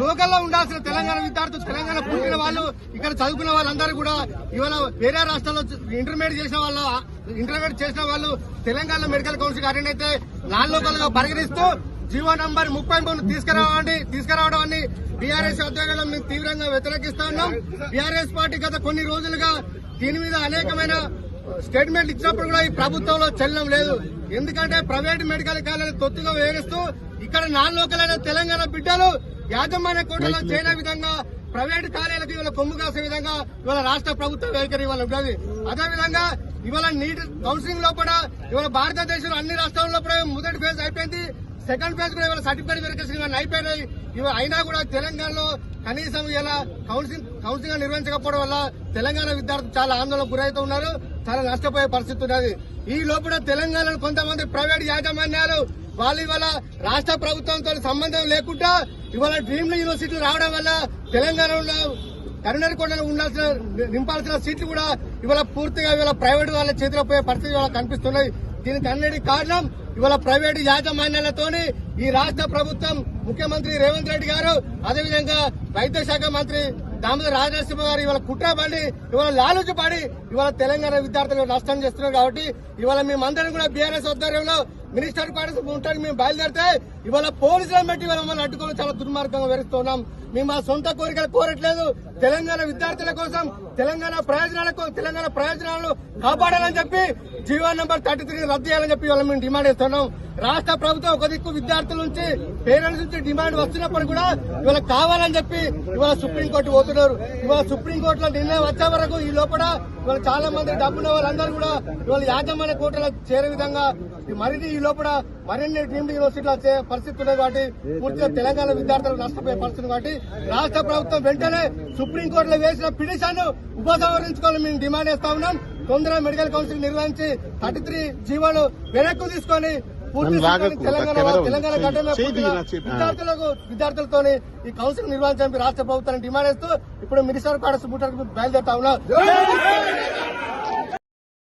లోకల్లో ఉండాల్సిన తెలంగాణ విద్యార్థులు తెలంగాణ పుట్టిన వాళ్ళు ఇక్కడ చదువుకున్న వాళ్ళందరూ కూడా ఇవాళ వేరే రాష్ట్రాల్లో ఇంటర్మీడియట్ చేసిన వాళ్ళు ఇంటర్మీడియట్ చేసిన వాళ్ళు తెలంగాణ మెడికల్ కౌన్సిల్ అటెండ్ అయితే నాన్ లోకల్గా పరిగణిస్తూ జీవో నంబర్ ముప్పై మూడు తీసుకురావండి తీసుకురావడం అని బీఆర్ఎస్ ఆధ్వర్యంలో మేము తీవ్రంగా వ్యతిరేకిస్తా ఉన్నాం. బీఆర్ఎస్ పార్టీ గత కొన్ని రోజులుగా దీని మీద అనేకమైన స్టేట్మెంట్ ఇచ్చినప్పుడు కూడా ఈ ప్రభుత్వంలో చెల్లం లేదు. ఎందుకంటే ప్రైవేట్ మెడికల్ కాలేజీ తొత్తుగా వేగిస్తూ ఇక్కడ నాన్ లోకల్ అయిన తెలంగాణ బిడ్డలు యాజమాన్య కోటలో చేయని విధంగా ప్రైవేట్ కాలేజీలకు ఇవాళ కొమ్ము కాసే విధంగా ఇవాళ రాష్ట్ర ప్రభుత్వ వైఖరి ఇవాళ ఉన్నది. అదేవిధంగా ఇవాళ నీట్ కౌన్సిలింగ్లో కూడా ఇవాళ భారతదేశంలో అన్ని రాష్ట్రాల్లో కూడా మొదటి ఫేజ్ అయిపోయింది. సెకండ్ ఫేజ్ కూడా ఇవాళ సర్టిఫికేట్ వెరిఫికేషన్ ఇవన్నీ అయిపోయినాయి. ఇవి అయినా కూడా తెలంగాణలో కనీసం ఇలా కౌన్సిలింగ్ కౌన్సిలింగ్ నిర్వహించకపోవడం వల్ల తెలంగాణ విద్యార్థులు చాలా ఆందోళన గురవుతూ ఉన్నారు. చాలా నష్టపోయే పరిస్థితి ఉన్నది. ఈ లోపల తెలంగాణలో కొంతమంది ప్రైవేట్ యాజమాన్యాలు వాళ్ళు ఇవాళ రాష్ట్ర ప్రభుత్వంతో సంబంధం లేకుండా ఇవాళ డ్రీమ్ యూనివర్సిటీ రావడం వల్ల తెలంగాణలో కరీంనగర్ ఉండాల్సిన నింపాల్సిన సీట్లు కూడా ఇవాళ పూర్తిగా ఇవాళ ప్రైవేట్ వాళ్ళ చేతిలో పోయే పరిస్థితి ఇవాళ కనిపిస్తున్నాయి దీనికి అన్నిటి కారణం ఇవాళ ప్రైవేటు యాజమాన్యాలతోని ఈ రాష్ట్ర ప్రభుత్వం ముఖ్యమంత్రి రేవంత్ రెడ్డి గారు అదేవిధంగా వైద్య శాఖ మంత్రి దామోదర రాజనరసింహ గారు ఇవాళ కుట్ర పడి ఇవాళ లాలుచి పడి ఇవాళ తెలంగాణ విద్యార్థులు నష్టం చేస్తున్నారు కాబట్టి ఇవాళ మేమందరం కూడా బీఆర్ఎస్ ఆధ్వర్యంలో మినిస్టర్ క్వార్టర్స్ ఉంటానికి మేము బయలుదేరితే ఇవాళ పోలీసులను పెట్టి ఇవాళ మమ్మల్ని అడ్డుకొని చాలా దుర్మార్గంగా వెరుస్తున్నాం మేము మా సొంత కోరికలు కోరట్లేదు. తెలంగాణ విద్యార్థుల కోసం తెలంగాణ ప్రయోజనాలకు తెలంగాణ ప్రయోజనాలను కాపాడాలని చెప్పి జీవో నెంబర్ థర్టీ త్రీ రద్దు చేయాలని చెప్పి ఇవాళ మేము డిమాండ్ చేస్తున్నాం. రాష్ట్ర ప్రభుత్వం ఒక దిక్కు విద్యార్థుల నుంచి పేరెంట్స్ నుంచి డిమాండ్ వస్తున్నప్పుడు కూడా ఇవాళ కావాలని చెప్పి ఇవాళ సుప్రీంకోర్టు పోతున్నారు. ఇవాళ సుప్రీంకోర్టులో నిర్ణయం వచ్చే వరకు ఈ లోపల ఇవాళ చాలా మంది డబ్బున్న వాళ్ళందరూ కూడా ఇవాళ యాజమాన్య కోర్టులో చేరే విధంగా మరిన్ని ఈ లోపల మరిన్ని డ్రీమ్డ్ యూనివర్సిటీలో వచ్చే పరిస్థితి ఉన్నది కాబట్టి పూర్తిగా తెలంగాణ విద్యార్థులు నష్టపోయే పరిస్థితి కాబట్టి రాష్ట్ర ప్రభుత్వం వెంటనే సుప్రీంకోర్టులో వేసిన పిటిషన్ ఉపసంహరించుకోవాలని మేము డిమాండ్ చేస్తా ఉన్నాం. తొందరగా మెడికల్ కౌన్సిల్ నిర్వహించి థర్టీ త్రీ జీవోలు వెనక్కు తీసుకొని తెలంగాణ విద్యార్థులకు విద్యార్థులతోని ఈ కౌన్సిల్ నిర్వహించడానికి రాష్ట్ర ప్రభుత్వాన్ని డిమాండ్ చేస్తూ ఇప్పుడు మినిస్టర్ బుట్టకు బయలుదేరుతా ఉన్నాం